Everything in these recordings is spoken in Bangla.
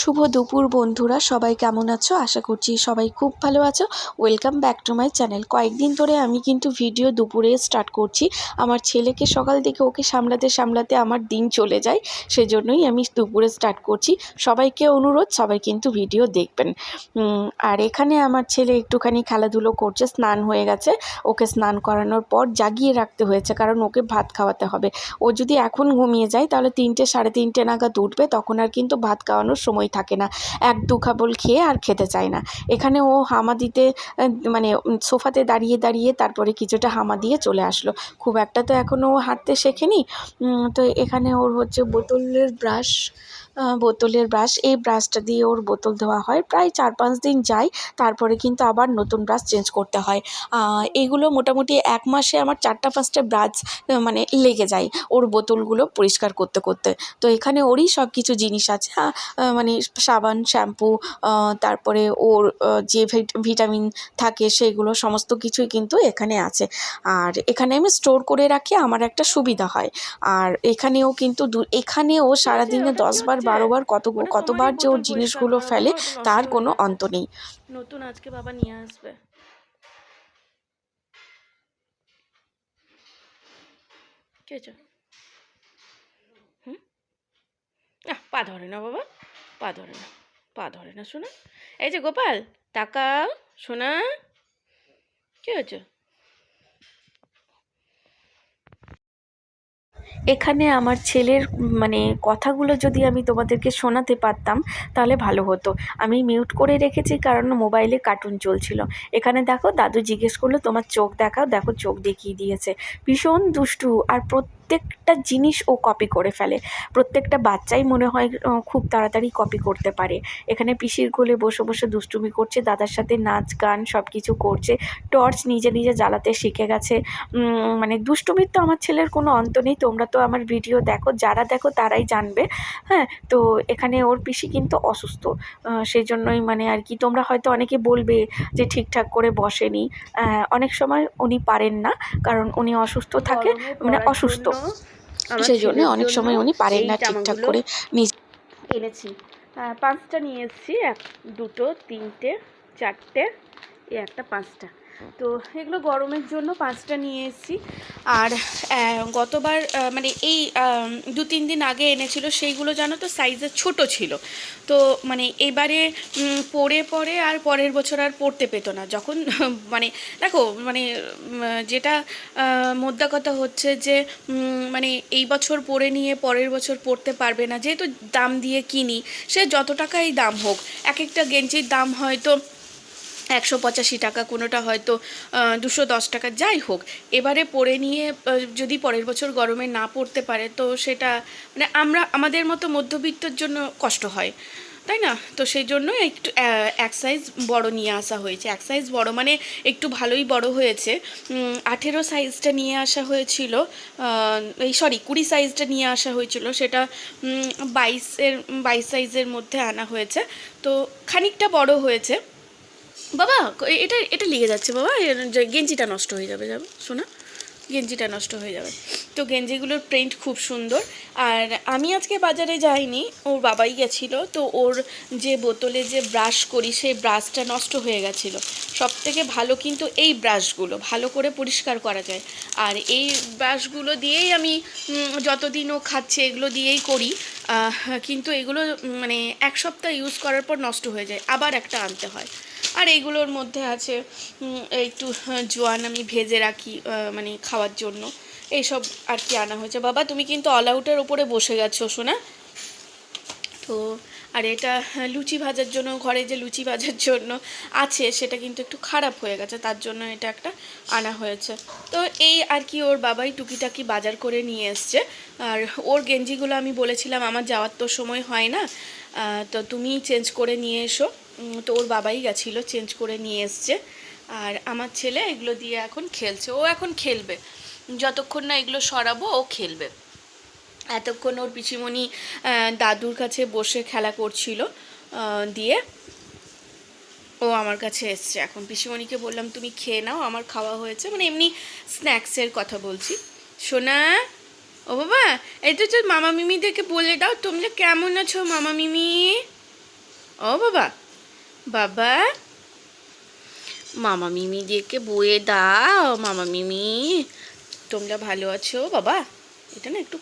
শুভ দুপুর বন্ধুরা, সবাই কেমন আছো? আশা করছি সবাই খুব ভালো আছো। Welcome back to my channel কয়েকদিন ধরে আমি কিন্তু ভিডিও দুপুরে স্টার্ট করছি। আমার ছেলেকে সকাল থেকে ওকে সামলাতে সামলাতে আমার দিন চলে যায়, সেজন্যই আমি দুপুরে স্টার্ট করছি। সবাইকে অনুরোধ, সবাই কিন্তু ভিডিও দেখবেন। আর এখানে আমার ছেলে একটুখানি খেলাধুলো করছে, স্নান হয়ে গেছে। ওকে স্নান করানোর পর জাগিয়ে রাখতে হয়েছে, কারণ ওকে ভাত খাওয়াতে হবে। ও যদি এখন ঘুমিয়ে যায়, তাহলে তিনটে, সাড়ে তিনটে নাগাদ উঠবে, তখন আর কিন্তু ভাত খাওয়ানোর সময় থাকে না। এক দু খাবল খেয়ে আর খেতে চায় না। এখানে ও হামা দিতে মানে সোফাতে দাঁড়িয়ে দাঁড়িয়ে তারপরে কিছুটা হামা দিয়ে চলে আসলো। খুব একটা তো এখনও ও হাঁটতে শেখেনি। তো এখানে ওর হচ্ছে বোতলের ব্রাশ বোতলের ব্রাশ এই ব্রাশটা দিয়ে ওর বোতল ধোয়া হয়। প্রায় চার পাঁচ দিন যায় তারপরে কিন্তু আবার নতুন ব্রাশ চেঞ্জ করতে হয়। আহ, এইগুলো মোটামুটি এক মাসে আমার চারটা পাঁচটা ব্রাশ মানে লেগে যায় ওর বোতলগুলো পরিষ্কার করতে করতে। তো এখানে ওরই সব কিছু জিনিস আছে। হ্যাঁ, মানে সাবান শ্যাম্পু তারপরে ওর যে ভিট- ভিটামিন থাকে সেগুলো সমস্ত কিছুই কিন্তু এখানে আছে। আর এখানে আমি স্টোর করে রাখি আমার একটা সুবিধা হয়। আর এখানেও কিন্তু এখানেও সারাদিনে দশবার বারোবার কত কতবার যে ওর জিনিসগুলো ফেলে তার কোনো অন্ত নেই। নতুন আজকে বাবা নিয়ে আসবে। হুম? পা ধরে না বাবা পা ধরে না পা ধরে না শোনা। এই যে গোপাল টাকা শোনা। কি হয়েছে এখানে আমার ছেলের মানে কথাগুলো যদি আমি তোমাদেরকে শোনাতে পারতাম, তাহলে ভালো হতো। আমি মিউট করে রেখেছি কারণ মোবাইলে কার্টুন চলছিল। এখানে দেখো দাদু জিজ্ঞেস করল, তোমার চোখ দেখাও, দেখো চোখ দেখিয়ে দিয়েছে। ভীষণ দুষ্টু আর প্রত্যেকটা জিনিস ও কপি করে ফেলে। প্রত্যেকটা বাচ্চাই মনে হয় খুব তাড়াতাড়ি কপি করতে পারে। এখানে পিসির কোলে বসে বসে দুষ্টুমি করছে, দাদার সাথে নাচ, গান সব কিছু করছে। টর্চ নিজে নিজে জ্বালাতে শিখে গেছে। মানে দুষ্টুমির তো আমার ছেলের কোনো অন্ত নেই, তোমরা তো আমার ভিডিও দেখো যারা দেখো তারাই জানবে। হ্যাঁ তো এখানে ওর পিসি কিন্তু অসুস্থ। সেই জন্যই মানে আর কি তোমরা হয়তো অনেকে বলবে যে ঠিকঠাক করে বসেনি। অনেক সময় উনি পারেন না কারণ উনি অসুস্থ থাকে মানে অসুস্থ। সেই জন্য অনেক সময় উনি পারেন না ঠিকঠাক করে নিজ এনেছি। পাঁচটা নিয়ে এসেছি এক দুটো তিনটে চারটে এই একটা পাঁচটা। তো এগুলো গরমের জন্য পাঁচটা নিয়ে এসেছি। আর গতবার মানে এই দু তিন দিন আগে এনেছিল, সেইগুলো জানো তো সাইজে ছোট ছিল। তো মানে এবারে পরে পরে আর পরের বছর আর পড়তে পেতো না। যখন মানে দেখো মানে যেটা মোদ্দা কথা হচ্ছে যে মানে এই বছর পরে নিয়ে পরের বছর পড়তে পারবে না। যেহেতু দাম দিয়ে কিনি, সে যত টাকাই দাম হোক, এক একটা গেঞ্জির দাম হয়তো একশো পঁচাশি টাকা, কোনোটা হয়তো দুশো দশ টাকা, যাই হোক। এবারে পরে নিয়ে যদি পরের বছর গরমে না পড়তে পারে, তো সেটা মানে আমরা, আমাদের মতো মধ্যবিত্তর জন্য কষ্ট হয়। তাই না? তো সেই জন্য একটু এক সাইজ বড় নিয়ে আসা হয়েছে। এক সাইজ বড় মানে একটু ভালোই বড় হয়েছে। আঠেরো সাইজটা নিয়ে আসা হয়েছিল এই সরি কুড়ি সাইজটা নিয়ে আসা হয়েছিল। সেটা বাইশের, বাইশ সাইজের মধ্যে আনা হয়েছে। তো খানিকটা বড় হয়েছে। বাবা এটা এটা লেগে যাচ্ছে বাবা গেঞ্জিটা নষ্ট হয়ে যাবে যাবে, শোনা? গেঞ্জিটা নষ্ট হয়ে যাবে। তো গেঞ্জিগুলোর প্রিন্ট খুব সুন্দর। আর আমি আজকে বাজারে যাইনি, ওর বাবাই গেছিল, তো ওর যে বোতলে যে ব্রাশ করি, সেই ব্রাশটা নষ্ট হয়ে গেছিল। সব থেকে ভালো কিন্তু এই ব্রাশগুলো, ভালো করে পরিষ্কার করা যায়। আর এই ব্রাশগুলো দিয়েই আমি যতদিন ও খাচ্ছে, এগুলো দিয়েই করি। কিন্তু এগুলো মানে এক সপ্তাহ ইউজ করার পর নষ্ট হয়ে যায়, আবার একটা আনতে হয়। আর এইগুলোর মধ্যে আছে একটু জোয়ান আমি ভেজে রাখি মানে খাওয়ার জন্য। এইসব আর কি আনা হয়েছে। বাবা, তুমি কিন্তু অল আউটের ওপরে বসে গেছো শোনা তো, আর এটা লুচি ভাজার জন্য, ঘরে যে লুচি ভাজার জন্য আছে, সেটা কিন্তু একটু খারাপ হয়ে গেছে। তার জন্য এটা একটা আনা হয়েছে। তো এই আর কি ওর বাবাই টুকিটাকি বাজার করে নিয়ে এসছে। আর ওর গেঞ্জিগুলো আমি বলেছিলাম, আমার যাওয়ার তো সময় হয় না। তো তুমি চেঞ্জ করে নিয়ে এসো। তো ওর বাবাই গেছিল চেঞ্জ করে নিয়ে এসছে। আর আমার ছেলে এগুলো দিয়ে এখন খেলছে। ও এখন খেলবে। যতক্ষণ না এগুলো সরাবো ও খেলবে। এতক্ষণ ওর পিসিমণি আহ, দাদুর কাছে বসে খেলা করছিল দিয়ে ও আমার কাছে এসছে। এখন পিসিমণিকে বললাম তুমি খেয়ে নাও আমার খাওয়া হয়েছে। মানে এমনি স্ন্যাক্সের কথা বলছি। সোনা ও বাবা এই তো মামা মিমিদেরকে বলে দাও তোমরা কেমন আছো মামা মিমি? ও বাবা বাবা। মামা মিমি মিমিদেরকে বয়ে দাও, মামা মিমি। তোমরা ভালো আছো বাবা? এটা না একটু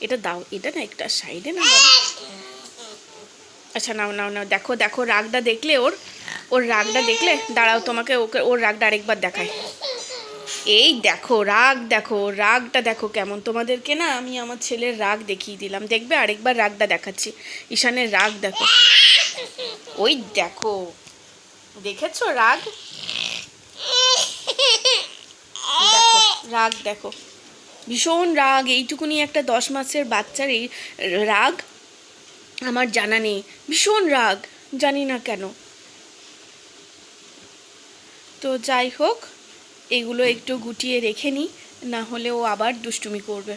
এটা দাও, এটা না একটা সাইডে না বাবা? আচ্ছা নাও নাও নাও, দেখো দেখো, রাগটা দেখলে ওর ওর রাগটা দেখলে, দাঁড়াও তোমাকে ওকে, ওর রাগটা আরেকবার দেখায় এই দেখো, রাগ দেখো, রাগটা দেখো কেমন। তোমাদেরকে না আমি আমার ছেলের রাগ দেখিয়ে দিলাম। দেখবে আরেকবার রাগটা দেখাচ্ছি। ঈশানের রাগ দেখো। ওই দেখো। দেখেছ রাগ? রাগ দেখো। ভীষণ রাগ, এইটুকুনি একটা দশ মাসের বাচ্চার এই রাগ আমার জানা নেই। ভীষণ রাগ, জানি না কেন। তো যাই হোক, এগুলো একটু গুটিয়ে রেখে নিই, না হলে ও আবার দুষ্টুমি করবে।